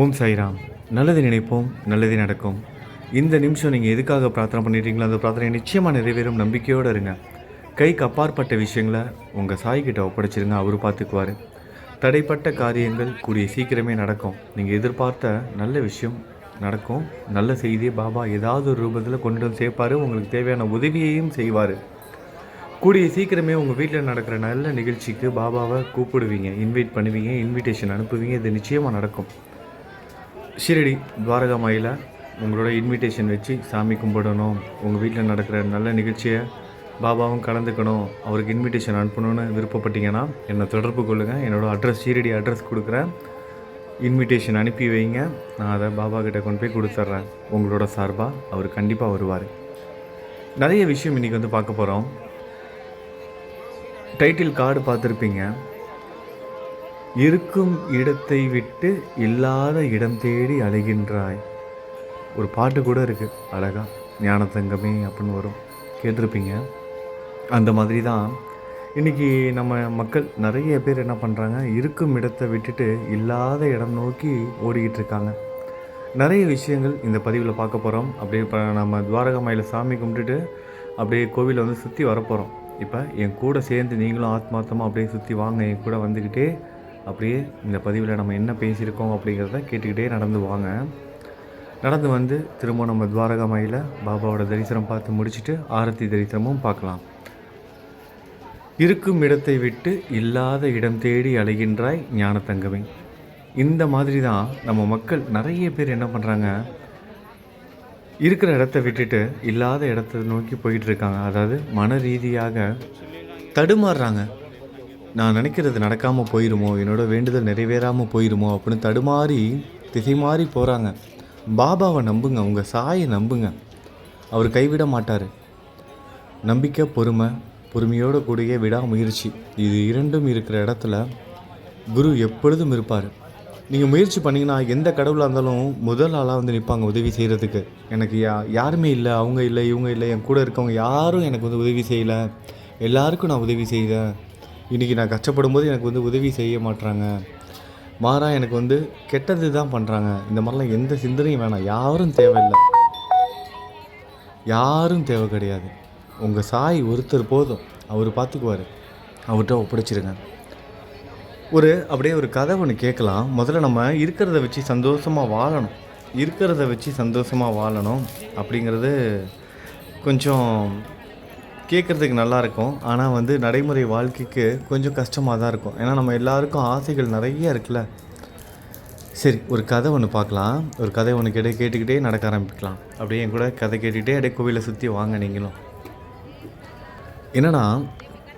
ஓம் சாய்ராம். நல்லது நினைப்போம் நல்லது நடக்கும். இந்த நிமிஷம் நீங்கள் எதுக்காக பிரார்த்தனை பண்ணிட்டீங்களோ அந்த பிரார்த்தனை நிச்சயமாக நிறைவேறும் நம்பிக்கையோடு இருங்க. கைக்கு அப்பாற்பட்ட விஷயங்களை உங்கள் சாய்கிட்ட ஒப்படைச்சிருங்க அவர் பார்த்துக்குவார். தடைப்பட்ட காரியங்கள் கூடிய சீக்கிரமே நடக்கும். நீங்கள் எதிர்பார்த்த நல்ல விஷயம் நடக்கும். நல்ல செய்தியை பாபா ஏதாவது ஒரு ரூபத்தில் கொண்டு வந்து சேர்ப்பார் உங்களுக்கு தேவையான உதவியையும் செய்வார். கூடிய சீக்கிரமே உங்கள் வீட்டில் நடக்கிற நல்ல நிகழ்ச்சிக்கு பாபாவை கூப்பிடுவீங்க இன்வைட் பண்ணுவீங்க இன்விடேஷன் அனுப்புவீங்க இது நிச்சயமாக நடக்கும். ஷிரடி துவாரகா மாயில் உங்களோட இன்விடேஷன் வச்சு சாமி கும்பிடணும். உங்கள் வீட்டில் நடக்கிற நல்ல நிகழ்ச்சியை பாபாவும் கலந்துக்கணும். அவருக்கு இன்விடேஷன் அனுப்பணும்னு விருப்பப்பட்டீங்கன்னா என்னை தொடர்பு கொள்ளுங்கள் என்னோடய அட்ரஸ் ஷீரடி அட்ரஸ் கொடுக்குறேன். இன்விடேஷன் அனுப்பி வைங்க. நான் அதை பாபா கிட்டே கொண்டு போய் கொடுத்துட்றேன். உங்களோட சார்பாக அவர் கண்டிப்பாக வருவார். நிறைய விஷயம் இன்றைக்கி வந்து பார்க்க போகிறோம் டைட்டில் கார்டு பார்த்துருப்பீங்க. இருக்கும் இடத்தை விட்டு இல்லாத இடம் தேடி அலைகின்றாய். ஒரு பாட்டு கூட இருக்குது அழகா. ஞானத்தங்கமே அப்படின்னு வரும். கேட்டிருப்பீங்க. அந்த மாதிரி தான் இன்றைக்கி நம்ம மக்கள் நிறைய பேர் என்ன பண்ணுறாங்க இருக்கும் இடத்தை விட்டுட்டு இல்லாத இடம் நோக்கி ஓடிக்கிட்டு இருக்காங்க. நிறைய விஷயங்கள் இந்த பதிவில் பார்க்க போகிறோம் அப்படியே இப்போ நம்ம துவாரகமாயில் சாமி கும்பிட்டுட்டு அப்படியே கோவிலை வந்து சுற்றி வரப்போகிறோம் இப்போ என் கூட சேர்ந்து நீங்களும் ஆத்மார்த்தமாக அப்படியே சுற்றி வாங்க. என் கூட வந்துக்கிட்டே அப்படியே இந்த பதிவில் நம்ம என்ன பேசியிருக்கோம் அப்படிங்கிறத கேட்டுக்கிட்டே நடந்து வாங்க. நடந்து வந்து திரும்ப நம்ம துவாரகா மயில பாபாவோட தரிசனம் பார்த்து முடிச்சுட்டு ஆரத்தி தரிசனமும் பார்க்கலாம். இருக்கும் இடத்தை விட்டு இல்லாத இடம் தேடி அலைகின்றாய் ஞானத்தங்கமே. இந்த மாதிரி தான் நம்ம மக்கள் நிறைய பேர் என்ன பண்ணுறாங்க இருக்கிற இடத்த விட்டுட்டு இல்லாத இடத்த நோக்கி போயிட்டு இருக்காங்க. அதாவது மன ரீதியாக தடுமாறுறாங்க. நான் நினைக்கிறது நடக்காமல் போயிருமோ? என்னோட வேண்டுதல் நிறைவேறாமல் போயிருமோ? அப்படின்னு தடுமாறி திசை மாறி போகிறாங்க பாபாவை நம்புங்க உங்கள் சாயை நம்புங்க. அவர் கைவிட மாட்டார். நம்பிக்கை பொறுமை பொறுமையோடு கூடிய விடாமுயற்சி. இது இரண்டும் இருக்கிற இடத்துல குரு எப்பொழுதும் இருப்பார். நீங்கள் முயற்சி பண்ணிங்கன்னா எந்த கடவுளாக இருந்தாலும் முதல் ஆளாக வந்து நிற்பாங்க உதவி செய்கிறதுக்கு எனக்கு யா யாருமே இல்லை அவங்க இல்லை இவங்க இல்லை என் கூட இருக்கவங்க யாரும் எனக்கு வந்து உதவி செய்யலை. எல்லாருக்கும் நான் உதவி செய்தேன். இன்றைக்கி நான் கஷ்டப்படும் போது எனக்கு வந்து உதவி செய்ய மாட்றாங்க. மாறா எனக்கு வந்து கெட்டது தான் பண்ணுறாங்க இந்த மாதிரிலாம் எந்த சிந்தனையும் வேணாம். யாரும் தேவையில்லை. யாரும் தேவை கிடையாது. உங்கள் சாய் ஒருத்தர் போதும். அவர் பார்த்துக்குவார் அவர்கிட்ட ஒப்படைச்சிருங்க. ஒரு அப்படியே ஒரு கதை ஒன்று கேட்கலாம். முதல்ல நம்ம இருக்கிறத வச்சு சந்தோஷமாக வாழணும். இருக்கிறத வச்சு சந்தோஷமாக வாழணும் அப்படிங்கிறது கொஞ்சம் கேட்குறதுக்கு நல்லாயிருக்கும். ஆனால் வந்து நடைமுறை வாழ்க்கைக்கு கொஞ்சம் கஷ்டமாக தான் இருக்கும். ஏன்னா நம்ம எல்லாருக்கும் ஆசைகள் நிறைய இருக்குல்ல. சரி ஒரு கதை ஒன்று பார்க்கலாம். ஒரு கதை ஒன்று கேட்டு கேட்டுக்கிட்டே நடக்க ஆரம்பிக்கலாம். அப்படியே என் கூட கதை கேட்டுக்கிட்டே அப்படியே கோவிலை சுற்றி வாங்க நீங்களும். என்னென்னா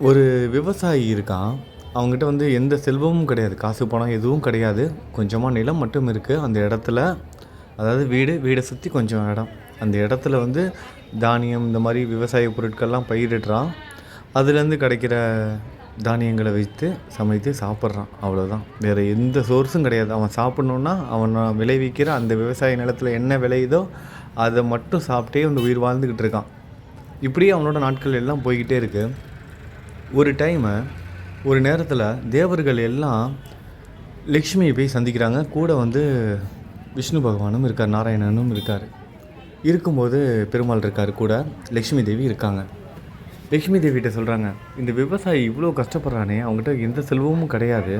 ஒரு விவசாயி இருக்கான். அவங்ககிட்ட வந்து எந்த செல்வமும் கிடையாது. காசு பணம் எதுவும் கிடையாது. கொஞ்சமாக நிலம் மட்டும் இருக்குது அந்த இடத்துல அதாவது வீடு வீடை சுற்றி கொஞ்சம் இடம். அந்த இடத்துல வந்து தானியம் இந்த மாதிரி விவசாய பொருட்கள்லாம் பயிரிடுறான். அதுலேருந்து கிடைக்கிற தானியங்களை வைத்து சமைத்து சாப்பிட்றான். அவ்வளோதான் வேறு எந்த சோர்ஸும் கிடையாது. அவன் சாப்பிட்ணுன்னா அவன் விளைவிக்கிற அந்த விவசாய நிலத்தில் என்ன விளையுதோ அதை மட்டும் சாப்பிட்டே அந்த உயிர் வாழ்ந்துக்கிட்டு இருக்கான். இப்படியே அவனோட நாட்கள் எல்லாம் போய்கிட்டே இருக்குது ஒரு டைமு ஒரு நேரத்தில் தேவர்கள் எல்லாம் லக்ஷ்மியை போய் சந்திக்கிறாங்க. கூட வந்து விஷ்ணு பகவானும் இருக்கார் நாராயணனும் இருக்கார். இருக்கும்போது பெருமாள் இருக்கார் கூட லக்ஷ்மி தேவி இருக்காங்க. லக்ஷ்மி தேவிகிட்ட சொல்கிறாங்க இந்த விவசாயி இவ்வளோ கஷ்டப்படுறானே அவங்ககிட்ட எந்த செல்வமும் கிடையாது.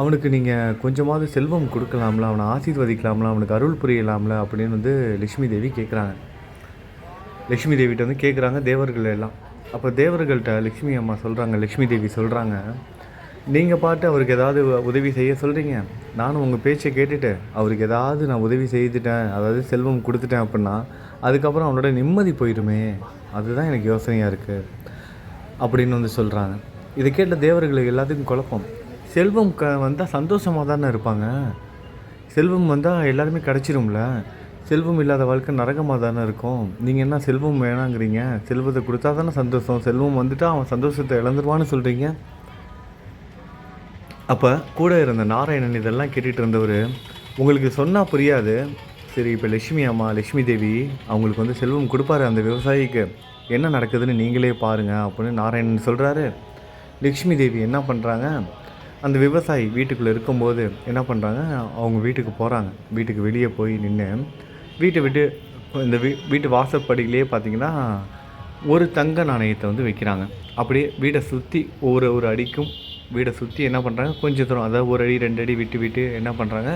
அவனுக்கு நீங்கள் கொஞ்சமாவது செல்வம் கொடுக்கலாம்ல அவனை ஆசீர்வதிக்கலாம்ல அவனுக்கு அருள் புரியலாம்ல அப்படின்னு வந்து லக்ஷ்மி தேவி கேட்குறாங்க லக்ஷ்மி தேவிகிட்ட வந்து கேட்குறாங்க தேவர்கள் எல்லாம். அப்போ தேவர்கள்ட்ட லக்ஷ்மி அம்மா சொல்கிறாங்க லக்ஷ்மி தேவி சொல்கிறாங்க நீங்கள் பாட்டு அவருக்கு ஏதாவது உதவி செய்ய சொல்கிறீங்க நானும் உங்கள் பேச்சை கேட்டுட்டு அவருக்கு ஏதாவது நான் உதவி செய்துட்டேன் அதாவது செல்வம் கொடுத்துட்டேன் அப்படின்னா அதுக்கப்புறம் அவனோட நிம்மதி போயிடுமே அதுதான் எனக்கு யோசனையாக இருக்குது அப்படின்னு வந்து சொல்கிறாங்க இதை கேட்ட தேவர்களுக்கு எல்லாத்துக்கும் குழப்பம். செல்வம் க வந்தால் சந்தோஷமாக தானே இருப்பாங்க? செல்வம் வந்தால் எல்லாருமே கிடச்சிரும்ல? செல்வம் இல்லாத வாழ்க்கை நரகமாக தானே இருக்கும்? நீங்கள் என்ன செல்வம் வேணாங்கிறீங்க? செல்வத்தை கொடுத்தா தானே சந்தோஷம்? செல்வம் வந்துட்டால் அவன் சந்தோஷத்தை இழந்துருவான்னு சொல்கிறீங்க அப்போ கூட இருந்த நாராயணன் இதெல்லாம் கேட்டுகிட்டு இருந்தவர் உங்களுக்கு சொன்னால் புரியாது. சரி இப்போ லட்சுமி அம்மா லட்சுமி தேவி அவங்களுக்கு வந்து செல்வம் கொடுப்பாரு அந்த விவசாயிக்கு. என்ன நடக்குதுன்னு நீங்களே பாருங்கள் அப்படின்னு நாராயணன் சொல்கிறாரு லக்ஷ்மி தேவி என்ன பண்ணுறாங்க அந்த விவசாயி வீட்டுக்குள்ளே இருக்கும்போது என்ன பண்ணுறாங்க அவங்க வீட்டுக்கு போகிறாங்க வீட்டுக்கு வெளியே போய் நின்று வீட்டை விட்டு இந்த வீ வீட்டு வாசற்படியிலே பார்த்தீங்கன்னா ஒரு தங்க நாணயத்தை வந்து வைக்கிறாங்க. அப்படியே வீடை சுற்றி ஒவ்வொரு ஒரு அடிக்கும் வீடை சுற்றி என்ன பண்ணுறாங்க கொஞ்சம் தூரம் அதாவது ஒரு அடி ரெண்டு அடி விட்டு விட்டு என்ன பண்ணுறாங்க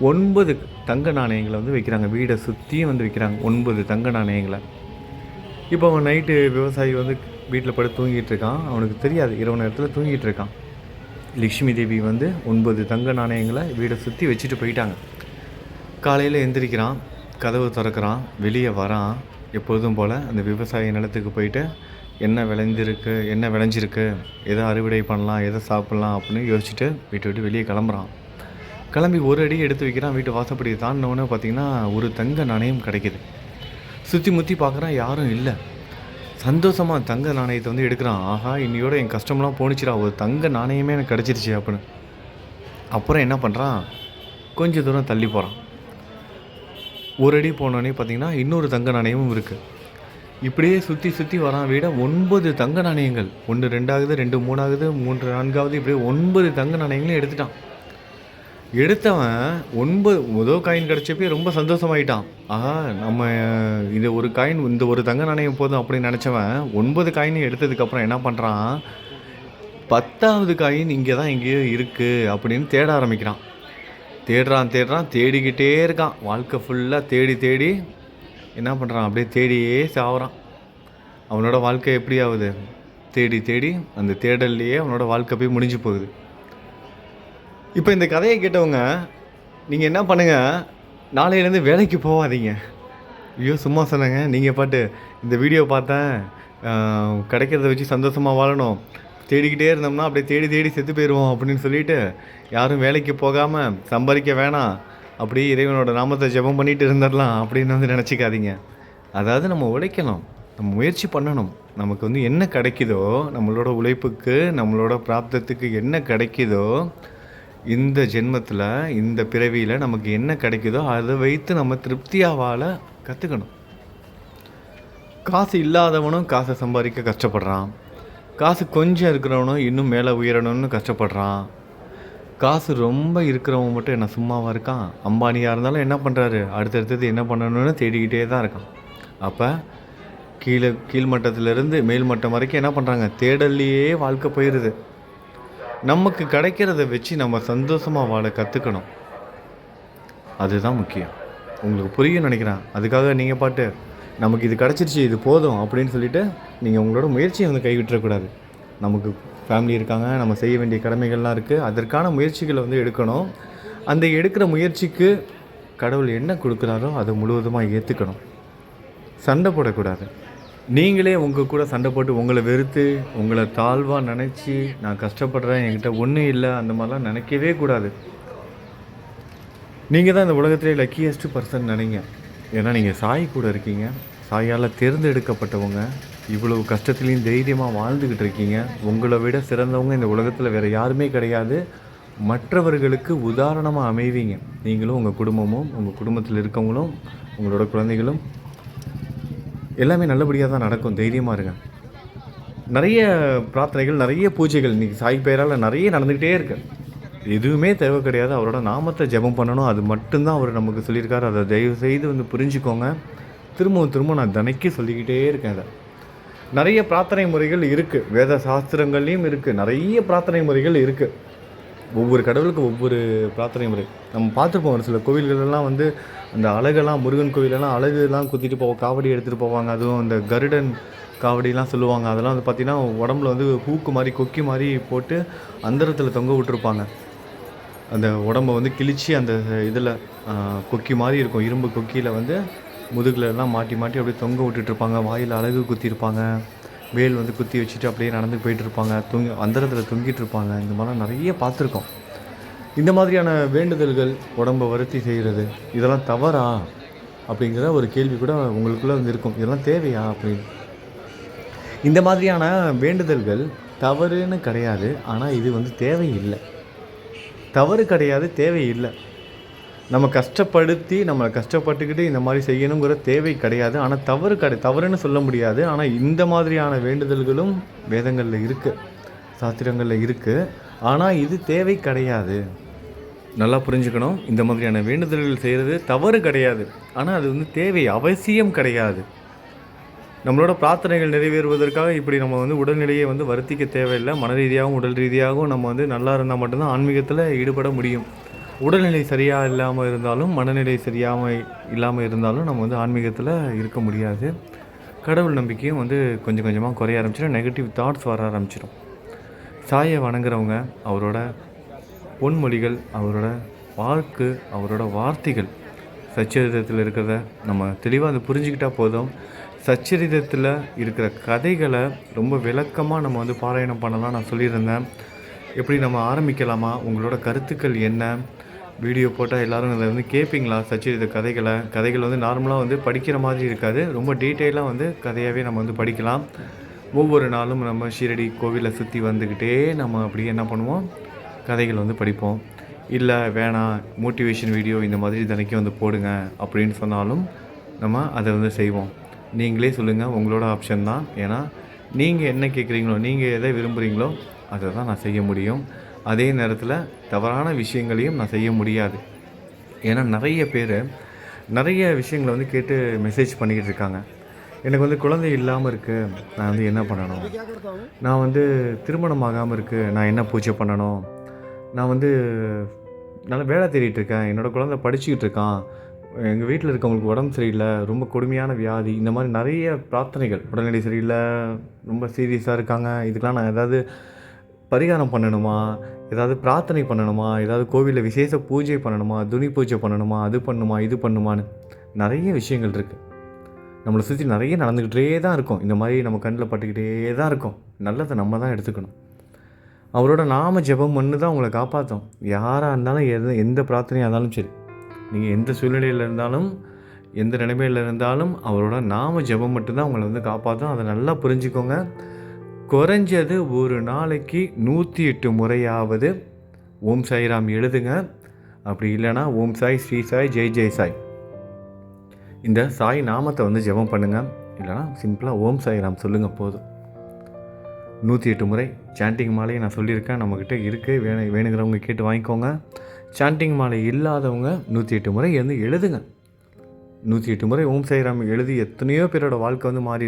ஒன்பது தங்க நாணயங்களை வந்து வைக்கிறாங்க. வீடை சுற்றியும் வந்து வைக்கிறாங்க. ஒன்பது தங்க நாணயங்களை. இப்போ அவன் நைட்டு விவசாயி வந்து வீட்டில் படுத்து தூங்கிட்டு இருக்கான். அவனுக்கு தெரியாது. இரவு நேரத்தில் தூங்கிட்டு இருக்கான். லக்ஷ்மி தேவி வந்து ஒன்பது தங்க நாணயங்களை வீடை சுற்றி வச்சுட்டு போயிட்டாங்க. காலையில் எந்திரிக்கிறான். கதவு திறக்கிறான். வெளியே வரான். எப்பொழுதும் போல் அந்த விவசாய நிலத்துக்கு போயிட்டு என்ன விளைஞ்சிருக்கு என்ன விளைஞ்சிருக்கு எதை அறுவடை பண்ணலாம் எதை சாப்பிட்லாம் அப்படின்னு யோசிச்சுட்டு வீட்டை விட்டு வெளியே கிளம்புறான். கிளம்பி ஒரு அடி எடுத்து வைக்கிறான் வீட்டு வாசப்படி தாண்டினவுடனே பார்த்தீங்கன்னா ஒரு தங்க நாணயம் கிடைக்கிது. சுற்றி முற்றி பார்க்குறான் யாரும் இல்லை. சந்தோஷமாக தங்க நாணயத்தை வந்து எடுக்கிறான். ஆஹா இன்னையோட என் கஷ்டம்லாம் போணுச்சுடா ஒரு தங்க நாணயமே எனக்கு கிடச்சிருச்சு அப்படின்னு. அப்புறம் என்ன பண்ணுறான் கொஞ்சம் தூரம் தள்ளி போகிறான் ஒரு அடி போனோடனே பார்த்தீங்கன்னா இன்னொரு தங்க நாணயமும் இருக்குது இப்படியே சுற்றி சுற்றி வரான் விட. ஒன்பது தங்க நாணயங்கள். ஒன்று ரெண்டாகுது ரெண்டு மூணாகுது மூன்று நான்காவது இப்படியே ஒன்பது தங்க நாணயங்களையும் எடுத்துட்டான். எடுத்தவன் ஒன்பது முதல் காயின் கிடச்சப்பே ரொம்ப சந்தோஷமாயிட்டான். ஆஹா நம்ம இது ஒரு காயின் இந்த ஒரு தங்க நாணயம் போதும் அப்படின்னு நினச்சவன் ஒன்பது காயினும் எடுத்ததுக்கப்புறம் என்ன பண்ணுறான் பத்தாவது காயின் இங்கே தான் எங்கேயோ இருக்குது அப்படின்னு தேட ஆரம்பிக்கிறான். தேடுறான் தேடுறான் தேடிக்கிட்டே இருக்கான். வாழ்க்கை ஃபுல்லாக தேடி தேடி என்ன பண்ணுறான் அப்படியே தேடியே சாவறான். அவனோட வாழ்க்கை எப்படி ஆகுது? தேடி தேடி அந்த தேடல்லையே அவனோட வாழ்க்கை போய் முடிஞ்சு போகுது. இப்போ இந்த கதையை கேட்டவங்க நீங்கள் என்ன பண்ணுங்கள் நாளையிலேருந்து வேலைக்கு போகாதீங்க ஐயோ சும்மா சொன்னாங்க. நீங்கள் பாட்டு இந்த வீடியோ பார்த்தேன். கிடைக்கிறத வச்சு சந்தோஷமாக வாழணும். தேடிக்கிட்டே இருந்தோம்னா அப்படியே தேடி தேடி செத்து போயிடுவோம் அப்படின்னு சொல்லிட்டு யாரும் வேலைக்கு போகாமல் சம்பாதிக்க வேணாம். அப்படியே இறைவனோட நாமத்தை ஜெபம் பண்ணிட்டு இருந்துடலாம் அப்படின்னு வந்து நினச்சிக்காதீங்க. அதாவது நம்ம உழைக்கணும் நம்ம முயற்சி பண்ணணும். நமக்கு வந்து என்ன கிடைக்குதோ நம்மளோட உழைப்புக்கு நம்மளோட பிராப்தத்துக்கு என்ன கிடைக்குதோ இந்த ஜென்மத்தில் இந்த பிறவியில் நமக்கு என்ன கிடைக்குதோ அதை வைத்து நம்ம திருப்தியாக வாழ கற்றுக்கணும் காசு இல்லாதவனும் காசை சம்பாதிக்க கஷ்டப்படுறான். காசு கொஞ்சம் இருக்கிறவனும் இன்னும் மேலே உயரணும்னு கஷ்டப்படுறான். காசு ரொம்ப இருக்கிறவங்க மட்டும் என்ன சும்மாவாக இருக்கான்? அம்பானியாக இருந்தாலும் என்ன பண்ணுறாரு அடுத்தடுத்தது என்ன பண்ணணும்னு தேடிக்கிட்டே தான் இருக்கான். அப்போ கீழே கீழ்மட்டத்திலேருந்து மேல்மட்டம் வரைக்கும் என்ன பண்ணுறாங்க தேடல்லையே வாழ்க்கை போயிடுது நமக்கு கிடைக்கிறத வச்சு நம்ம சந்தோஷமாக வாழ கற்றுக்கணும் அதுதான் முக்கியம். உங்களுக்கு புரியும் நினைக்கிறேன். அதுக்காக நீங்கள் பாட்டு நமக்கு இது கிடச்சிருச்சு இது போதும் அப்படின்னு சொல்லிட்டு நீங்கள் உங்களோட முயற்சியை வந்து கைவிட்டுறக்கூடாது. நமக்கு ஃபேமிலி இருக்காங்க நம்ம செய்ய வேண்டிய கடமைகள்லாம் இருக்குது அதற்கான முயற்சிகளை வந்து எடுக்கணும். அந்த எடுக்கிற முயற்சிக்கு கடவுள் என்ன கொடுக்குறாரோ அதை முழுவதுமாக ஏற்றுக்கணும் சண்டை போடக்கூடாது. நீங்களே உங்கள் கூட சண்டை போட்டு உங்களை வெறுத்து உங்களை தாழ்வாக நினச்சி நான் கஷ்டப்படுறேன் என்கிட்ட ஒன்றும் இல்லை அந்த மாதிரிலாம் நினைக்கவே கூடாது. நீங்கள் தான் இந்த உலகத்திலே லக்கியஸ்ட் பர்சன் நினைங்க. ஏன்னா நீங்கள் சாய் கூட இருக்கீங்க. சாயால் தேர்ந்தெடுக்கப்பட்டவங்க. இவ்வளவு கஷ்டத்துலேயும் தைரியமாக வாழ்ந்துக்கிட்டு இருக்கீங்க. உங்களை விட சிறந்தவங்க இந்த உலகத்தில் வேறு யாருமே கிடையாது. மற்றவர்களுக்கு உதாரணமாக அமைவீங்க. நீங்களும் உங்கள் குடும்பமும் உங்கள் குடும்பத்தில் இருக்கவங்களும் உங்களோட குழந்தைகளும் எல்லாமே நல்லபடியாக தான் நடக்கும். தைரியமாக இருங்க. நிறைய பிரார்த்தனைகள் நிறைய பூஜைகள் இன்றைக்கி சாய் பெயரால் நிறைய நடந்துக்கிட்டே இருக்கு. எதுவுமே தேவை கிடையாது. அவரோட நாமத்தை ஜெபம் பண்ணணும். அது மட்டும்தான் அவர் நமக்கு சொல்லியிருக்காரு. அதை தயவு செய்து வந்து புரிஞ்சுக்கோங்க. திரும்பவும் திரும்ப நான் தினைக்கும் சொல்லிக்கிட்டே இருக்கேன் அதை. நிறைய பிரார்த்தனை முறைகள் இருக்குது வேத சாஸ்திரங்கள்லேயும் இருக்குது நிறைய பிரார்த்தனை முறைகள் இருக்குது ஒவ்வொரு கடவுளுக்கும் ஒவ்வொரு பிரார்த்தனை முறை. நம்ம பார்த்துருப்போம் ஒரு சில கோவில்களெல்லாம் வந்து அந்த அழகெல்லாம் முருகன் கோவிலெல்லாம் அழகுலாம் குத்திட்டு போவோம் காவடி எடுத்துகிட்டு போவாங்க. அதுவும் அந்த கருடன் காவடிலாம் சொல்லுவாங்க. அதெல்லாம் வந்து பார்த்திங்கன்னா உடம்புல வந்து ஹூக்கு மாதிரி கொக்கி மாதிரி போட்டு அந்தரத்தில் தொங்க விட்டுருப்பாங்க. அந்த உடம்ப வந்து கிழிச்சு அந்த இதில் கொக்கி மாதிரி இருக்கும். இரும்பு கொக்கியில் வந்து முதுகுலலாம் எல்லாம் மாட்டி மாட்டி அப்படியே தொங்க விட்டுட்ருப்பாங்க. வாயில் அழகு குத்திருப்பாங்க. வேல் வந்து குத்தி வச்சுட்டு அப்படியே நடந்து போயிட்டுருப்பாங்க தொங்கி அந்தரத்தில் தொங்கிட்டு இருப்பாங்க இந்த மாதிரிலாம் நிறைய பார்த்துருக்கோம். இந்த மாதிரியான வேண்டுதல்கள் உடம்பை வருத்தி செய்கிறது இதெல்லாம் தவறா அப்படிங்கிற ஒரு கேள்வி கூட உங்களுக்குள்ளே வந்து இருக்கும் இதெல்லாம் தேவையா அப்படின்னு. இந்த மாதிரியான வேண்டுதல்கள் தவறுன்னு கிடையாது. ஆனால் இது வந்து தேவையில்லை. தவறு கிடையாது தேவையில்லை. நம்ம கஷ்டப்படுத்தி நம்மளை கஷ்டப்பட்டுக்கிட்டு இந்த மாதிரி செய்யணுங்கிற தேவை கிடையாது. ஆனால் தவறு கிடை தவறுன்னு சொல்ல முடியாது. ஆனால் இந்த மாதிரியான வேண்டுதல்களும் வேதங்களில் இருக்குது சாஸ்திரங்களில் இருக்குது ஆனால் இது தேவை கிடையாது. நல்லா புரிஞ்சுக்கணும். இந்த மாதிரியான வேண்டுதல்கள் செய்கிறது தவறு கிடையாது. ஆனால் அது வந்து தேவை அவசியம் கிடையாது. நம்மளோட பிரார்த்தனைகள் நிறைவேறுவதற்காக இப்படி நம்ம வந்து உடல்நிலையை வந்து வருத்திக்க தேவையில்லை. மன ரீதியாகவும் உடல் ரீதியாகவும் நம்ம வந்து நல்லா இருந்தால் மட்டும்தான் ஆன்மீகத்தில் ஈடுபட முடியும். உடல்நிலை சரியாக இல்லாமல் இருந்தாலும் மனநிலை சரியாமல் இல்லாமல் இருந்தாலும் நம்ம வந்து ஆன்மீகத்தில் இருக்க முடியாது. கடவுள் நம்பிக்கையும் வந்து கொஞ்சம் கொஞ்சமாக குறைய ஆரம்பிச்சிடும் நெகட்டிவ் தாட்ஸ் வர ஆரம்பிச்சிடும் சாயை வணங்குறவங்க அவரோட பொன்மொழிகள் அவரோட வாக்கு அவரோட வார்த்தைகள் சச்சரிதத்தில் இருக்கிறத நம்ம தெளிவாக அதை புரிஞ்சுக்கிட்டால் போதும். சச்சரிதத்தில் இருக்கிற கதைகளை ரொம்ப விளக்கமாக நம்ம வந்து பாராயணம் பண்ணலாம் நான் சொல்லியிருந்தேன். எப்படி நம்ம ஆரம்பிக்கலாமா? உங்களோட கருத்துக்கள் என்ன? வீடியோ போட்டால் எல்லோரும் அதை வந்து கேட்பீங்களா சச்சரித கதைகளை? கதைகள் வந்து நார்மலாக வந்து படிக்கிற மாதிரி இருக்காது. ரொம்ப டீட்டெயிலாக வந்து கதையாகவே நம்ம வந்து படிக்கலாம். ஒவ்வொரு நாளும் நம்ம ஷீரடி கோவிலை சுற்றி வந்துக்கிட்டே நம்ம அப்படியே என்ன பண்ணுவோம்? கதைகள் வந்து படிப்போம். இல்லை வேணாம் மோட்டிவேஷன் வீடியோ இந்த மாதிரி தினைக்கும் வந்து போடுங்க அப்படின்னு சொன்னாலும் நம்ம அதை வந்து செய்வோம். நீங்களே சொல்லுங்கள் உங்களோட ஆப்ஷன் தான். ஏன்னா நீங்கள் என்ன கேட்குறீங்களோ நீங்கள் எதை விரும்புகிறீங்களோ அதை தான் நான் செய்ய முடியும். அதே நேரத்தில் தவறான விஷயங்களையும் நான் செய்ய முடியாது. ஏன்னா நிறைய பேர் நிறைய விஷயங்களை வந்து கேட்டு மெசேஜ் பண்ணிக்கிட்டு இருக்காங்க. எனக்கு வந்து குழந்தை இல்லாமல் இருக்குது நான் வந்து என்ன பண்ணணும்? நான் வந்து திருமணம் ஆகாமல் இருக்குது நான் என்ன பூஜை பண்ணணும்? நான் வந்து நல்ல வேலை தேடிட்டு இருக்கேன். என்னோடய குழந்தை படிச்சுக்கிட்டு இருக்கான். எங்கள் வீட்டில் இருக்கவங்களுக்கு உடம்பு சரியில்லை. ரொம்ப கொடுமையான வியாதி. இந்த மாதிரி நிறைய பிரார்த்தனைகள். உடல்நிலை சரியில்லை. ரொம்ப சீரியஸாக இருக்காங்க. இதுக்கெலாம் நான் ஏதாவது பரிகாரம் பண்ணணுமா? ஏதாவது பிரார்த்தனை பண்ணணுமா? ஏதாவது கோவிலில் விசேஷ பூஜை பண்ணணுமா? துணி பூஜை பண்ணணுமா? அது பண்ணுமா? இது பண்ணுமான்னு நிறைய விஷயங்கள் இருக்குது நம்மளை சுற்றி நிறைய நடந்துக்கிட்டே தான் இருக்கும். இந்த மாதிரி நம்ம கண்ணில் பட்டுக்கிட்டே தான் இருக்கும். நல்லதை நம்ம தான் எடுத்துக்கணும். அவரோட நாம ஜெபம் பண்ணு தான் உங்களை காப்பாற்றும் யாராக இருந்தாலும் எது எந்த பிரார்த்தனையாக இருந்தாலும் சரி. நீங்கள் எந்த சூழ்நிலையில் இருந்தாலும் எந்த நிலைமையில் இருந்தாலும் அவரோட நாம ஜெபம் மட்டும்தான் உங்களை வந்து காப்பாற்றும் அதை நல்லா புரிஞ்சுக்கோங்க. குறைஞ்சது ஒரு நாளைக்கு நூற்றி எட்டு முறையாவது ஓம் சாய்ராம் எழுதுங்க. அப்படி இல்லைனா ஓம் சாய் ஸ்ரீ சாய் ஜெய் ஜெய் சாய். இந்த சாய் நாமத்தை வந்து ஜெபம் பண்ணுங்கள் இல்லைனா சிம்பிளாக ஓம் சாய்ராம் சொல்லுங்கள் போதும். நூற்றி எட்டு முறை சாண்டிங் மாலையை நான் சொல்லியிருக்கேன். நம்மக்கிட்ட இருக்குது வேணு வேணுங்கிறவங்க கேட்டு வாங்கிக்கோங்க. சாண்டிங் மாலை இல்லாதவங்க நூற்றி எட்டு முறை வந்து எழுதுங்க. நூற்றி எட்டு முறை ஓம் சாய்ராம் எழுதி எத்தனையோ பேரோட வாழ்க்கை வந்து மாறி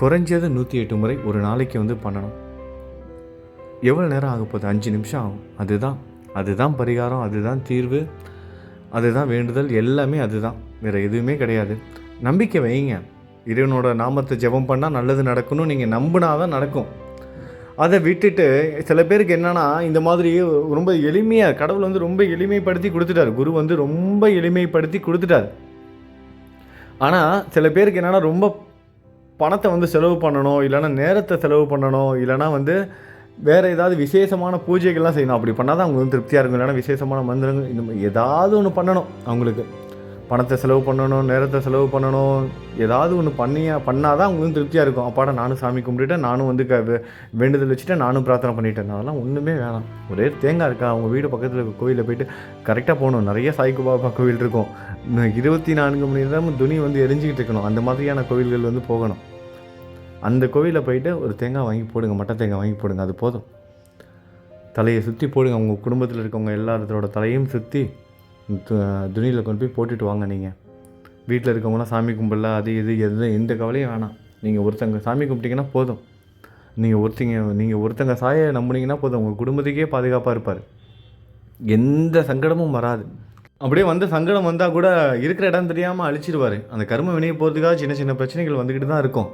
குறைஞ்சது நூற்றி எட்டு முறை ஒரு நாளைக்கு வந்து பண்ணணும். எவ்வளோ நேரம் ஆக போகுது? அஞ்சு நிமிஷம் ஆகும். அதுதான். அதுதான் பரிகாரம் அதுதான் தீர்வு அதுதான் வேண்டுதல் எல்லாமே அதுதான். வேறு எதுவுமே கிடையாது. நம்பிக்கை வைங்க. இறைவனோட நாமத்தை ஜெபம் பண்ணால் நல்லது நடக்கணும் நீங்கள் நம்பினா தான் நடக்கும். அதை விட்டுட்டு சில பேருக்கு என்னென்னா இந்த மாதிரி ரொம்ப எளிமையாக கடவுள் வந்து ரொம்ப எளிமைப்படுத்தி கொடுத்துட்டார். குரு வந்து ரொம்ப எளிமைப்படுத்தி கொடுத்துட்டார். ஆனால் சில பேருக்கு என்னென்னா ரொம்ப பணத்தை வந்து செலவு பண்ணணும் இல்லைன்னா நேரத்தை செலவு பண்ணணும் இல்லைனா வந்து வேறு ஏதாவது விசேஷமான பூஜைகள்லாம் செய்யணும். அப்படி பண்ணால் தான் அவங்களுக்கு வந்து திருப்தியாக இருக்கும். இல்லைனா விசேஷமான மந்திரங்கள் இந்த மாதிரி ஏதாவது ஒன்று பண்ணணும் அவங்களுக்கு. பணத்தை செலவு பண்ணணும் நேரத்தை செலவு பண்ணணும் ஏதாவது ஒன்று பண்ணியா பண்ணால் தான் அவங்களுக்கு திருப்தியாக இருக்கும். அப்பாடா நானும் சாமி கும்பிட்டுட்டேன் நானும் வந்து க வேண்டுதல் வச்சுட்டு நானும் பிரார்த்தனை பண்ணிட்டேன். அதெல்லாம் ஒன்றுமே வேணாம். ஒரே தேங்காய் இருக்கா? அவங்க வீடு பக்கத்தில் இருக்க கோயிலில் போயிட்டு கரெக்டாக போகணும். நிறைய சாய்க்கு பாபா கோவில் இருக்கும். இருபத்தி நான்கு மணி நேரம் துணி வந்து எரிஞ்சிக்கிட்டு இருக்கணும். அந்த மாதிரியான கோவில்கள் வந்து போகணும். அந்த கோவிலில் போயிட்டு ஒரு தேங்காய் வாங்கி போடுங்க மட்டை தேங்காய் வாங்கி போடுங்க அது போதும். தலையை சுற்றி போடுங்க. அவங்க குடும்பத்தில் இருக்கவங்க எல்லாத்தோட தலையும் சுற்றி துணியில் கொண்டு போய் போட்டுட்டு வாங்க நீங்கள் வீட்டில் இருக்கவங்களாம் சாமி கும்பிடல அது இது எது எந்த கவலையும் வேணாம். நீங்கள் ஒருத்தங்க சாமி கும்பிட்டிங்கன்னா போதும். நீங்கள் ஒருத்தங்க நீங்கள் ஒருத்தங்க சாயை நம்புனீங்கன்னா போதும். உங்கள் குடும்பத்துக்கே பாதுகாப்பாக இருப்பார். எந்த சங்கடமும் வராது. அப்படியே வந்து சங்கடம் வந்தால் கூட இருக்கிற இடம் தெரியாமல் அழிச்சிடுவார் அந்த கரும வினையை போகிறதுக்காக சின்ன சின்ன பிரச்சனைகள் வந்துக்கிட்டு தான் இருக்கும்.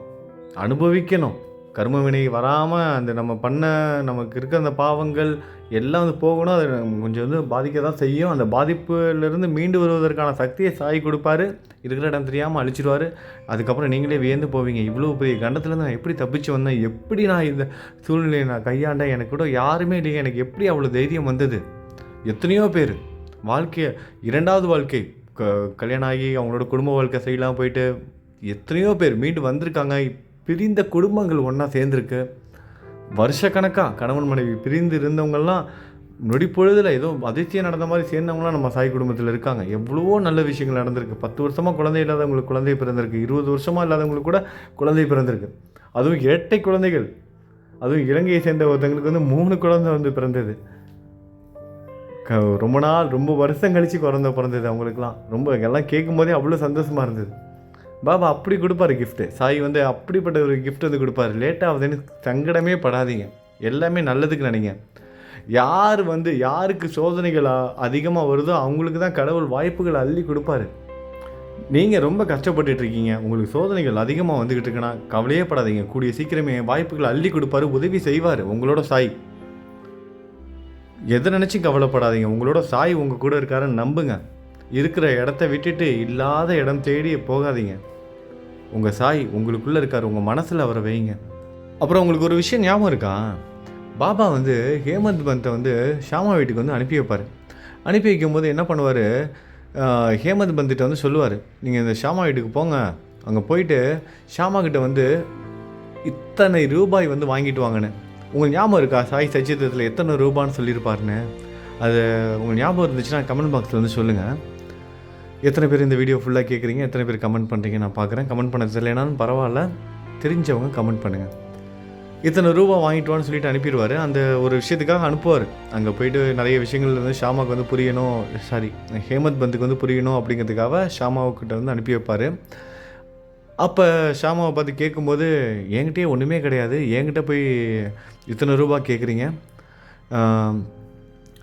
அனுபவிக்கணும். கர்மவினை வராமல் அந்த நம்ம பண்ண நமக்கு இருக்க அந்த பாவங்கள் எல்லாம் வந்து போகணும். அது கொஞ்சம் வந்து பாதிக்க தான் செய்யும். அந்த பாதிப்புலேருந்து மீண்டு வருவதற்கான சக்தியை சாய் கொடுப்பாரு. இருக்கிற இடம் தெரியாமல் அழிச்சிடுவார் அதுக்கப்புறம் நீங்களே வியந்து போவீங்க. இவ்வளோ பெரிய கண்டத்துலேருந்து நான் எப்படி தப்பிச்சு வந்தேன்? எப்படி நான் இந்த சூழ்நிலையை நான் கையாண்டேன்? எனக்கு கூட யாருமே இல்லைங்க. எனக்கு எப்படி அவ்வளோ தைரியம் வந்தது? எத்தனையோ பேர். வாழ்க்கையை இரண்டாவது வாழ்க்கை. க கல்யாணம் ஆகி அவங்களோட குடும்ப வாழ்க்கை சைடெலாம் போயிட்டு எத்தனையோ பேர் மீண்டு வந்திருக்காங்க. பிரிந்த குடும்பங்கள் ஒன்றா சேர்ந்துருக்கு. வருஷக்கணக்காக கணவன் மனைவி பிரிந்து இருந்தவங்கெல்லாம் நொடி பொழுதில் ஏதோ அதிர்ச்சியாக நடந்த மாதிரி சேர்ந்தவங்களாம் நம்ம சாய் குடும்பத்தில் இருக்காங்க. எவ்வளவோ நல்ல விஷயங்கள் நடந்திருக்கு. பத்து வருஷமாக குழந்தை இல்லாதவங்களுக்கு குழந்தை பிறந்திருக்கு. இருபது வருஷமாக இல்லாதவங்களுக்கு கூட குழந்தை பிறந்திருக்கு. அதுவும் இரட்டை குழந்தைகள். அதுவும் இலங்கையை சேர்ந்த ஒருத்தங்களுக்கு வந்து மூணு குழந்தை வந்து பிறந்தது. க ரொம்ப நாள் ரொம்ப வருஷம் கழித்து குழந்த பிறந்தது அவங்களுக்குலாம் ரொம்ப எல்லாம் கேட்கும் போதே அவ்வளோ சந்தோஷமாக இருந்தது. பாபா அப்படி கொடுப்பாரு கிஃப்ட்டு சாய் வந்து அப்படிப்பட்ட ஒரு கிஃப்ட் வந்து கொடுப்பாரு. லேட்டாகுதுன்னு சங்கடமே படாதீங்க. எல்லாமே நல்லதுக்கு நினைங்க. யார் வந்து யாருக்கு சோதனைகள் அதிகமாக வருதோ அவங்களுக்கு தான் கடவுள் வாய்ப்புகள் அள்ளி கொடுப்பாரு. நீங்கள் ரொம்ப கஷ்டப்பட்டுட்டு இருக்கீங்க. உங்களுக்கு சோதனைகள் அதிகமாக வந்துக்கிட்டு இருக்குன்னா கவலையே படாதீங்க. கூடிய சீக்கிரமே வாய்ப்புகள் அள்ளி கொடுப்பாரு. உதவி செய்வார். உங்களோட சாய். எதை நினச்சி கவலைப்படாதீங்க. உங்களோட சாய் உங்கள் கூட இருக்காருன்னு நம்புங்க. இருக்கிற இடத்த விட்டுட்டு இல்லாத இடம் தேடி போகாதீங்க. உங்கள் சாய் உங்களுக்குள்ளே இருக்கார் உங்கள் மனசில் அவரை வைங்க. அப்புறம் உங்களுக்கு ஒரு விஷயம் ஞாபகம் இருக்கா? பாபா வந்து ஹேமந்த் பந்தை வந்து ஷாமா வீட்டுக்கு வந்து அனுப்பி வைப்பார். அனுப்பி வைக்கும்போது என்ன பண்ணுவார்? ஹேமந்த் பந்திட்ட வந்து சொல்லுவார். நீங்கள் இந்த ஷாமா வீட்டுக்கு போங்க. அங்கே போயிட்டு ஷாமா கிட்ட வந்து இத்தனை ரூபாய் வந்து வாங்கிட்டு வாங்கன்னு. உங்களுக்கு ஞாபகம் இருக்கா? சாய் சச்சித்திரத்தில் எத்தனை ரூபான்னு சொல்லியிருப்பாருன்னு. அது உங்களுக்கு ஞாபகம் இருந்துச்சுன்னா கமெண்ட் பாக்ஸில் வந்து சொல்லுங்கள் எத்தனை பேர் இந்த வீடியோ ஃபுல்லாக கேட்குறீங்க எத்தனை பேர் கமெண்ட் பண்ணுறீங்க நான் பார்க்குறேன் கமெண்ட் பண்ண தெரியலனாலும் பரவாயில்ல. தெரிஞ்சவங்க கமெண்ட் பண்ணுங்கள் இத்தனை ரூபா வாங்கிட்டு வான்னு சொல்லிட்டு அனுப்பிடுவார். அந்த ஒரு விஷயத்துக்காக அனுப்புவார். அங்கே போயிட்டு நிறைய விஷயங்கள் வந்து ஷாமாவுக்கு வந்து புரியணும். சாரி ஹேமந்த் பந்துக்கு வந்து புரியணும் அப்படிங்கிறதுக்காக ஷாமாவுக்கிட்ட வந்து அனுப்பி வைப்பார். அப்போ ஷாமாவை பார்த்து கேட்கும்போது என்கிட்டயே ஒன்றுமே கிடையாது. என்கிட்ட போய் இத்தனை ரூபா கேட்குறீங்க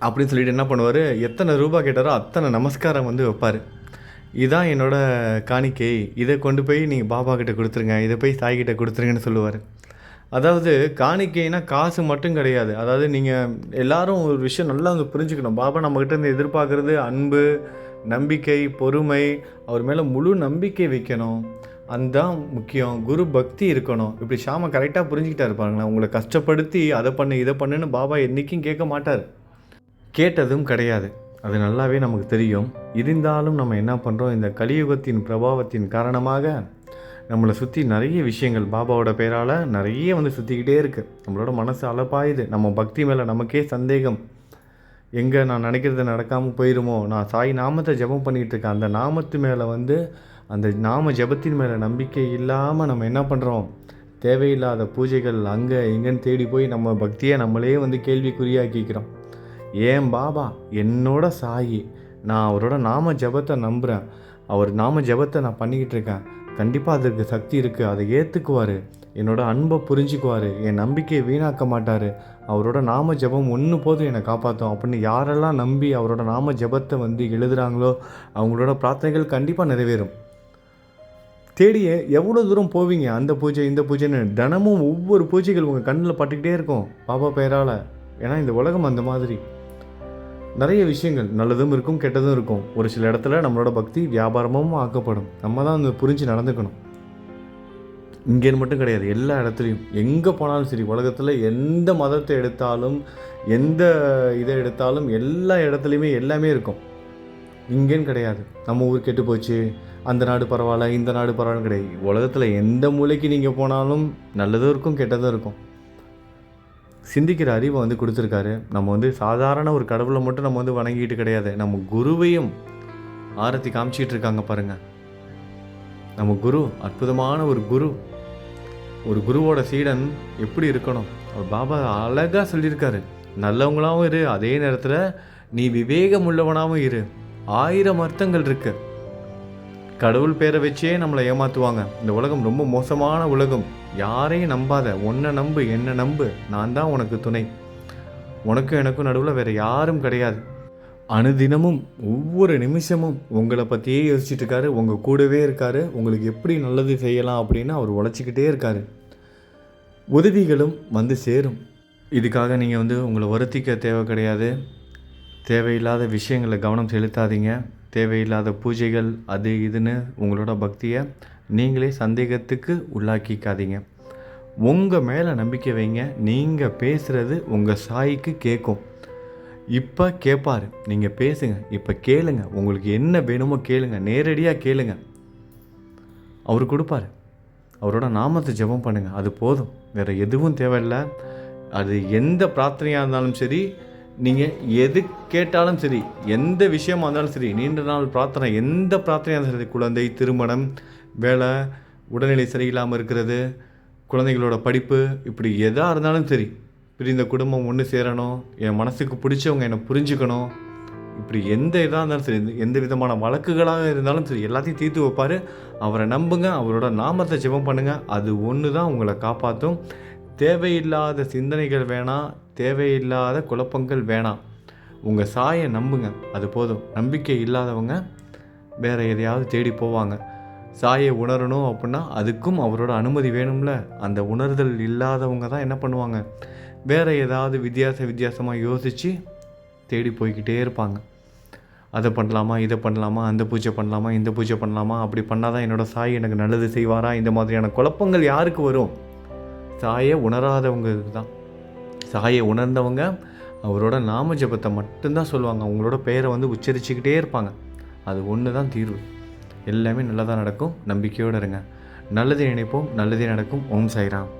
அப்படின்னு சொல்லிட்டு என்ன பண்ணுவார்? எத்தனை ரூபா கேட்டாரோ அத்தனை நமஸ்காரம் வந்து வைப்பார். இதான் என்னோடய காணிக்கை. இதை கொண்டு போய் நீங்கள் பாபா கிட்ட கொடுத்துருங்க. இதை போய் தாய்கிட்ட கொடுத்துருங்கன்னு சொல்லுவார். அதாவது காணிக்கைனா காசு மட்டும் கிடையாது. அதாவது நீங்கள் எல்லாரும் ஒரு விஷயம் நல்லா வந்து புரிஞ்சுக்கணும். பாபா நம்மக்கிட்ட இருந்து எதிர்பார்க்குறது அன்பு நம்பிக்கை பொறுமை அவர் மேலே முழு நம்பிக்கை வைக்கணும். அதுதான் முக்கியம். குரு பக்தி இருக்கணும். இப்படி ஷாம கரெக்டாக புரிஞ்சுக்கிட்டாரு இருப்பாங்களா உங்களை கஷ்டப்படுத்தி அதை பண்ணு இதை பண்ணுன்னு பாபா என்றைக்கும் கேட்க மாட்டார். கேட்டதும் கிடையாது. அது நல்லாவே நமக்கு தெரியும். இருந்தாலும் நம்ம என்ன பண்ணுறோம் இந்த கலியுகத்தின் பிரபாவத்தின் காரணமாக நம்மளை சுற்றி நிறைய விஷயங்கள் பாபாவோட பேரால் நிறைய வந்து சுற்றிக்கிட்டே இருக்குது நம்மளோட மனசு அலப்பாயுது. நம்ம பக்தி மேலே நமக்கே சந்தேகம். எங்கே நான் நினைக்கிறது நடக்காமல் போயிடுமோ நான் சாய் நாமத்தை ஜெபம் பண்ணிகிட்டு இருக்கேன். அந்த நாமத்து மேலே வந்து அந்த நாம ஜெபத்தின் மேலே நம்பிக்கை இல்லாமல் நம்ம என்ன பண்ணுறோம் தேவையில்லாத பூஜைகள் அங்கே இங்கேன்னு தேடி போய் நம்ம பக்தியை நம்மளே வந்து கேள்விக்குறியாக்கிக்கிறோம். ஏன் பாபா? என்னோட சாயி. நான் அவரோட நாம ஜெபத்தை நம்புகிறேன் அவர் நாம ஜெபத்தை நான் பண்ணிக்கிட்டு இருக்கேன். கண்டிப்பாக அதற்கு சக்தி இருக்குது அதை ஏற்றுக்குவார் என்னோட அன்பை புரிஞ்சுக்குவார். என் நம்பிக்கையை வீணாக்க மாட்டார். அவரோட நாம ஜெபம் ஒன்று போதும் என்னை காப்பாற்றும் அப்படின்னு யாரெல்லாம் நம்பி அவரோட நாம ஜெபத்தை வந்து எழுதுகிறாங்களோ அவங்களோட பிரார்த்தனைகள் கண்டிப்பாக நிறைவேறும். தேடியே எவ்வளோ தூரம் போவீங்க? அந்த பூஜை இந்த பூஜைன்னு தினமும் ஒவ்வொரு பூஜைகள் உங்கள் கண்ணில் பட்டுக்கிட்டே இருக்கும். பாபா பெயரால் ஏன்னா இந்த உலகம் அந்த மாதிரி. நிறைய விஷயங்கள் நல்லதும் இருக்கும் கெட்டதும் இருக்கும். ஒரு சில இடத்துல நம்மளோட பக்தி வியாபாரமும் ஆக்கப்படும். நம்ம தான் அந்த புரிஞ்சு நடந்துக்கணும். இங்கேன்னு மட்டும் கிடையாது எல்லா இடத்துலையும். எங்கே போனாலும் சரி உலகத்தில் எந்த மதத்தை எடுத்தாலும் எந்த இதை எடுத்தாலும் எல்லா இடத்துலையுமே எல்லாமே இருக்கும். இங்கேன்னு கிடையாது. நம்ம ஊர் கெட்டு போச்சு அந்த நாடு பரவாயில்ல இந்த நாடு பரவாயில்ல கிடையாது. உலகத்தில் எந்த மூலைக்கு நீங்கள் போனாலும் நல்லதும் இருக்கும் கெட்டதும் இருக்கும். சிந்திக்கிற அறிவை வந்து கொடுத்துருக்காரு. நம்ம வந்து சாதாரண ஒரு கடவுளை மட்டும் நம்ம வந்து வணங்கிட்டு கிடையாது. நம்ம குருவையும் ஆரத்தி காமிச்சிட்டு இருக்காங்க பாருங்கள் நம்ம குரு அற்புதமான ஒரு குரு. ஒரு குருவோட சீடன் எப்படி இருக்கணும்? அவர் பாபா அழகாக சொல்லியிருக்காரு. நல்லவங்களாகவும் இரு அதே நேரத்தில் நீ விவேகம் உள்ளவனாகவும் இரு. ஆயிரம் அர்த்தங்கள் இருக்குது கடவுள் பேரை வச்சே நம்மளை ஏமாற்றுவாங்க இந்த உலகம் ரொம்ப மோசமான உலகம். யாரையும் நம்பாத உன்னை நம்பு என்னை நம்பு நான் தான் உனக்கு துணை. உனக்கும் எனக்கும் நடுவில் வேறு யாரும் கிடையாது. அனுதினமும் ஒவ்வொரு நிமிஷமும் உங்களை பற்றியே யோசிச்சுட்டு இருக்காரு. உங்கள் கூடவே இருக்காரு. உங்களுக்கு எப்படி நல்லது செய்யலாம் அப்படின்னு அவர் உழைச்சிக்கிட்டே இருக்காரு. உதவிகளும் வந்து சேரும். இதுக்காக நீங்கள் வந்து உங்களை வருத்திக்க தேவை கிடையாது. தேவையில்லாத விஷயங்களை கவனம் செலுத்தாதீங்க. தேவையில்லாத பூஜைகள் அது இதுன்னு உங்களோட பக்தியை நீங்களே சந்தேகத்துக்கு உள்ளாக்கிக்காதீங்க. உங்கள் மேலே நம்பிக்கை வைங்க. நீங்கள் பேசுகிறது உங்கள் சாய்க்கு கேட்கும் இப்போ கேட்பாரு நீங்கள் பேசுங்க. இப்போ கேளுங்க. உங்களுக்கு என்ன வேணுமோ கேளுங்க. நேரடியாக கேளுங்க. அவர் கொடுப்பாரு. அவரோட நாமத்தை ஜெபம் பண்ணுங்கள் அது போதும். வேறு எதுவும் தேவையில்லை. அது எந்த பிரார்த்தனையாக இருந்தாலும் சரி நீங்கள் எது கேட்டாலும் சரி எந்த விஷயமா இருந்தாலும் சரி நீண்ட நாள் பிரார்த்தனை எந்த பிரார்த்தனையாக இருந்தாலும் சரி குழந்தை திருமணம் வேலை உடல்நிலை சரியில்லாமல் இருக்கிறது குழந்தைகளோட படிப்பு இப்படி எதாக இருந்தாலும் சரி பிரிந்த குடும்பம் ஒன்று சேரணும் என் மனசுக்கு பிடிச்சவங்க என்னை புரிஞ்சுக்கணும் இப்படி எந்த இதாக இருந்தாலும் சரி எந்த- எந்த விதமான வழக்குகளாக இருந்தாலும் சரி எல்லாத்தையும் தீர்த்து வைப்பார். அவரை நம்புங்க அவரோட நாமத்தை ஜெபம் பண்ணுங்கள் அது ஒன்று தான் உங்களை காப்பாற்றும் தேவையில்லாத சிந்தனைகள் வேணாம் தேவையில்லாத குழப்பங்கள் வேணாம். உங்கள் சாயை நம்புங்க. அது போதும். நம்பிக்கை இல்லாதவங்க வேறு எதையாவது தேடி போவாங்க. சாயை உணரணும் அப்படின்னா அதுக்கும் அவரோட அனுமதி வேணும்ல. அந்த உணர்தல் இல்லாதவங்க தான் என்ன பண்ணுவாங்க? வேறு ஏதாவது வித்தியாச வித்தியாசமாக யோசித்து தேடி போய்க்கிட்டே இருப்பாங்க. அதை பண்ணலாமா இதை பண்ணலாமா அந்த பூஜை பண்ணலாமா இந்த பூஜை பண்ணலாமா? அப்படி பண்ணால் தான் என்னோட சாய் எனக்கு நல்லது செய்வாரா? இந்த மாதிரியான குழப்பங்கள் யாருக்கு வரும்? சாயை உணராதவங்க தான். சாயை உணர்ந்தவங்க அவரோட நாம ஜெபத்தை மட்டும்தான் சொல்லுவாங்க. அவங்களோட பெயரை வந்து உச்சரிச்சுக்கிட்டே இருப்பாங்க. அது ஒன்று தான் தீர்வு. எல்லாமே நல்லதாக நடக்கும். நம்பிக்கையோடு இருங்க. நல்லதே நினைப்போம். நல்லதே நடக்கும். ஓம் சாய்ராம்.